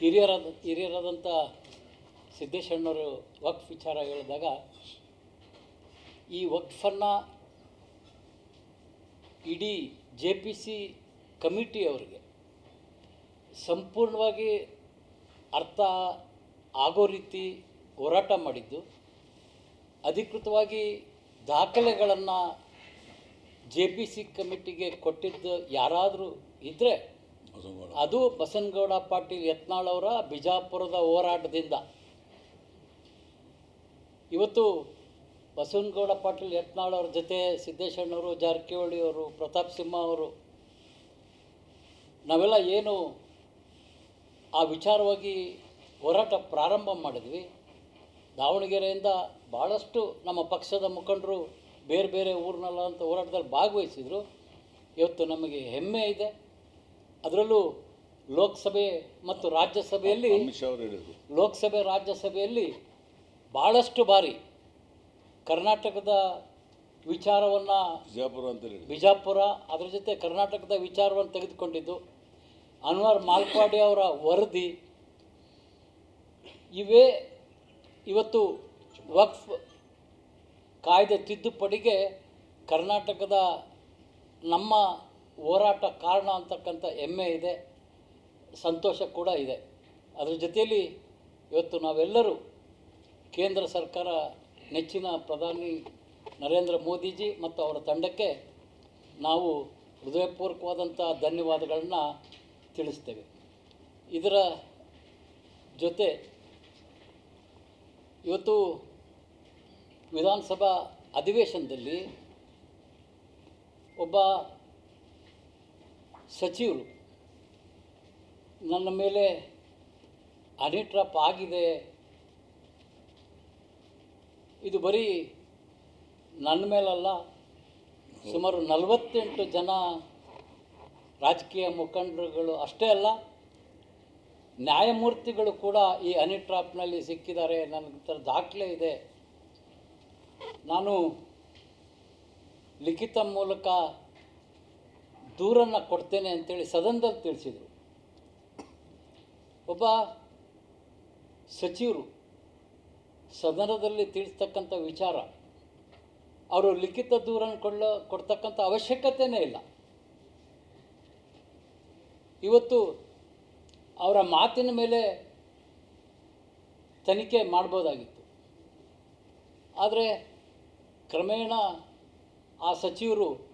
ಹಿರಿಯರಾದ ಹಿರಿಯರಾದಂಥ ಸಿದ್ದೇಶಣ್ಣವರು ವಕ್ಫ್ ವಿಚಾರ ಹೇಳಿದಾಗ, ಈ ವಕ್ಫನ್ನು ಇಡೀ ಜೆ ಪಿ ಸಿ ಕಮಿಟಿಯವರಿಗೆ ಸಂಪೂರ್ಣವಾಗಿ ಅರ್ಥ ಆಗೋ ರೀತಿ ಹೋರಾಟ ಮಾಡಿದ್ದು, ಅಧಿಕೃತವಾಗಿ ದಾಖಲೆಗಳನ್ನು ಜೆ ಪಿ ಸಿ ಕಮಿಟಿಗೆ ಕೊಟ್ಟಿದ್ದು ಯಾರಾದರೂ ಇದ್ದರೆ ಅದು ಬಸನಗೌಡ ಪಾಟೀಲ್ ಯತ್ನಾಳ್ ಅವರ ಬಿಜಾಪುರದ ಹೋರಾಟದಿಂದ. ಇವತ್ತು ಬಸವನಗೌಡ ಪಾಟೀಲ್ ಯತ್ನಾಳ್ ಅವ್ರ ಜೊತೆ ಸಿದ್ದೇಶಣ್ಣವರು ಜಾರಕಿಹೊಳಿ ಅವರು, ಪ್ರತಾಪ್ ಸಿಂಹ ಅವರು, ನಾವೆಲ್ಲ ಏನು ಆ ವಿಚಾರವಾಗಿ ಹೋರಾಟ ಪ್ರಾರಂಭ ಮಾಡಿದ್ವಿ. ದಾವಣಗೆರೆಯಿಂದ ಭಾಳಷ್ಟು ನಮ್ಮ ಪಕ್ಷದ ಮುಖಂಡರು ಬೇರೆ ಬೇರೆ ಊರಿನಲ್ಲಂಥ ಹೋರಾಟದಲ್ಲಿ ಭಾಗವಹಿಸಿದರು. ಇವತ್ತು ನಮಗೆ ಹೆಮ್ಮೆ ಇದೆ. ಅದರಲ್ಲೂ ಲೋಕಸಭೆ ಮತ್ತು ರಾಜ್ಯಸಭೆಯಲ್ಲಿ ಲೋಕಸಭೆ ರಾಜ್ಯಸಭೆಯಲ್ಲಿ ಭಾಳಷ್ಟು ಬಾರಿ ಕರ್ನಾಟಕದ ವಿಚಾರವನ್ನು ಬಿಜಾಪುರ ಅಂತ ಬಿಜಾಪುರ ಅದರ ಜೊತೆ ಕರ್ನಾಟಕದ ವಿಚಾರವನ್ನು ತೆಗೆದುಕೊಂಡಿದ್ದು. ಅನ್ವರ್ ಮಾಲ್ಪಾಡಿ ಅವರ ವರದಿ ಇವೇ ಇವತ್ತು ವಕ್ಫ್ ಕಾಯ್ದೆ ತಿದ್ದುಪಡಿಗೆ ಕರ್ನಾಟಕದ ನಮ್ಮ ಹೋರಾಟ ಕಾರಣ ಅಂತಕ್ಕಂಥ ಹೆಮ್ಮೆ ಇದೆ, ಸಂತೋಷ ಕೂಡ ಇದೆ. ಅದರ ಜೊತೆಯಲ್ಲಿ ಇವತ್ತು ನಾವೆಲ್ಲರೂ ಕೇಂದ್ರ ಸರ್ಕಾರ, ನೆಚ್ಚಿನ ಪ್ರಧಾನಿ ನರೇಂದ್ರ ಮೋದಿಜಿ ಮತ್ತು ಅವರ ತಂಡಕ್ಕೆ ನಾವು ಹೃದಯಪೂರ್ವಕವಾದಂಥ ಧನ್ಯವಾದಗಳನ್ನ ತಿಳಿಸ್ತೇವೆ. ಇದರ ಜೊತೆ ಇವತ್ತು ವಿಧಾನಸಭಾ ಅಧಿವೇಶನದಲ್ಲಿ ಒಬ್ಬ ಸಚಿವರು ನನ್ನ ಮೇಲೆ ಅನಿಟ್ರಪ್ ಆಗಿದೆ. ಇದು ಬರೀ ನನ್ನ ಮೇಲಲ್ಲ, ಸುಮಾರು ನಲವತ್ತೆಂಟು ಜನ ರಾಜಕೀಯ ಮುಖಂಡರುಗಳು ಅಷ್ಟೇ ಅಲ್ಲ, ನ್ಯಾಯಮೂರ್ತಿಗಳು ಕೂಡ ಈ ಅನಿಟ್ರಾಪ್ನಲ್ಲಿ ಸಿಕ್ಕಿದ್ದಾರೆ. ನನ್ನ ಥರ ದಾಖಲೆ ಇದೆ. ನಾನು ಲಿಖಿತ ಮೂಲಕ ದೂರನ್ನು ಕೊಡ್ತೇನೆ ಅಂತೇಳಿ ಸದನದಲ್ಲಿ ತಿಳಿಸಿದರು. ಒಬ್ಬ ಸಚಿವರು ಸದನದಲ್ಲಿ ತಿಳಿಸ್ತಕ್ಕಂಥ ವಿಚಾರ, ಅವರು ಲಿಖಿತ ದೂರನ್ನು ಕೊಳ್ಳೋ, ಕೊಡ್ತಕ್ಕಂಥ ಅವಶ್ಯಕತೆಯೇ ಇಲ್ಲ. ಇವತ್ತು ಅವರ ಮಾತಿನ ಮೇಲೆ ತನಿಖೆ ಮಾಡ್ಬೋದಾಗಿತ್ತು. ಆದರೆ ಕ್ರಮೇಣ ಆ ಸಚಿವರು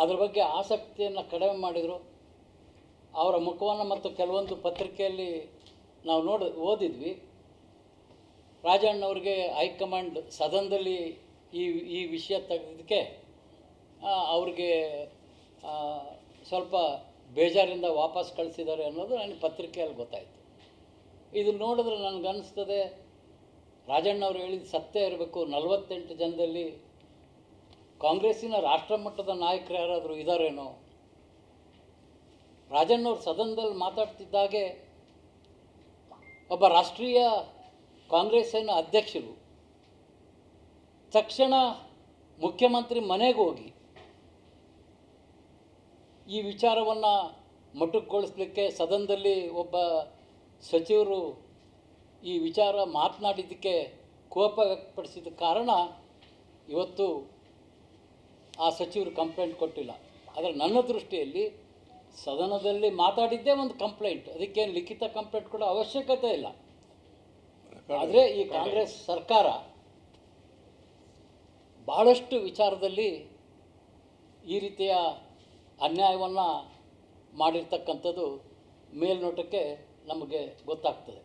ಅದರ ಬಗ್ಗೆ ಆಸಕ್ತಿಯನ್ನು ಕಡಿಮೆ ಮಾಡಿದರು. ಅವರ ಮುಖವನ್ನು ಮತ್ತು ಕೆಲವೊಂದು ಪತ್ರಿಕೆಯಲ್ಲಿ ನಾವು ನೋಡಿ, ಓದಿದ್ವಿ. ರಾಜಣ್ಣವ್ರಿಗೆ ಹೈಕಮಾಂಡ್ ಸದನದಲ್ಲಿ ಈ ಈ ವಿಷಯ ತೆಗೆದಕ್ಕೆ ಅವ್ರಿಗೆ ಸ್ವಲ್ಪ ಬೇಜಾರಿಂದ ವಾಪಸ್ ಕಳಿಸಿದ್ದಾರೆ ಅನ್ನೋದು ನನಗೆ ಪತ್ರಿಕೆಯಲ್ಲಿ ಗೊತ್ತಾಯಿತು. ಇದು ನೋಡಿದ್ರೆ ನನಗನ್ನಿಸ್ತದೆ ರಾಜಣ್ಣವ್ರು ಹೇಳಿದ ಸತ್ಯ ಇರಬೇಕು. ನಲವತ್ತೆಂಟು ಜನದಲ್ಲಿ ಕಾಂಗ್ರೆಸ್ಸಿನ ರಾಷ್ಟ್ರ ಮಟ್ಟದ ನಾಯಕರು ಯಾರಾದರೂ ಇದ್ದಾರೇನೋ ರಾಜಣ್ಣವ್ರು ಸದನದಲ್ಲಿ ಮಾತಾಡ್ತಿದ್ದಾಗೆ ಒಬ್ಬ ರಾಷ್ಟ್ರೀಯ ಕಾಂಗ್ರೆಸ್ಸಿನ ಅಧ್ಯಕ್ಷರು ತಕ್ಷಣ ಮುಖ್ಯಮಂತ್ರಿ ಮನೆಗೆ ಹೋಗಿ ಈ ವಿಚಾರವನ್ನು ಮೊಟಕುಗೊಳಿಸಲಿಕ್ಕೆ ಸದನದಲ್ಲಿ ಒಬ್ಬ ಸಚಿವರು ಈ ವಿಚಾರ ಮಾತನಾಡಿದ್ದಕ್ಕೆ ಕೋಪ ವ್ಯಕ್ತಪಡಿಸಿದ ಕಾರಣ ಇವತ್ತು ಆ ಸಚಿವರು ಕಂಪ್ಲೇಂಟ್ ಕೊಟ್ಟಿಲ್ಲ. ಆದರೆ ನನ್ನ ದೃಷ್ಟಿಯಲ್ಲಿ ಸದನದಲ್ಲಿ ಮಾತಾಡಿದ್ದೇ ಒಂದು ಕಂಪ್ಲೇಂಟ್. ಅದಕ್ಕೇನು ಲಿಖಿತ ಕಂಪ್ಲೇಂಟ್ ಕೊಡೋ ಅವಶ್ಯಕತೆ ಇಲ್ಲ. ಆದರೆ ಈ ಕಾಂಗ್ರೆಸ್ ಸರ್ಕಾರ ಭಾಳಷ್ಟು ವಿಚಾರದಲ್ಲಿ ಈ ರೀತಿಯ ಅನ್ಯಾಯವನ್ನು ಮಾಡಿರ್ತಕ್ಕಂಥದ್ದು ಮೇಲ್ನೋಟಕ್ಕೆ ನಮಗೆ ಗೊತ್ತಾಗ್ತದೆ.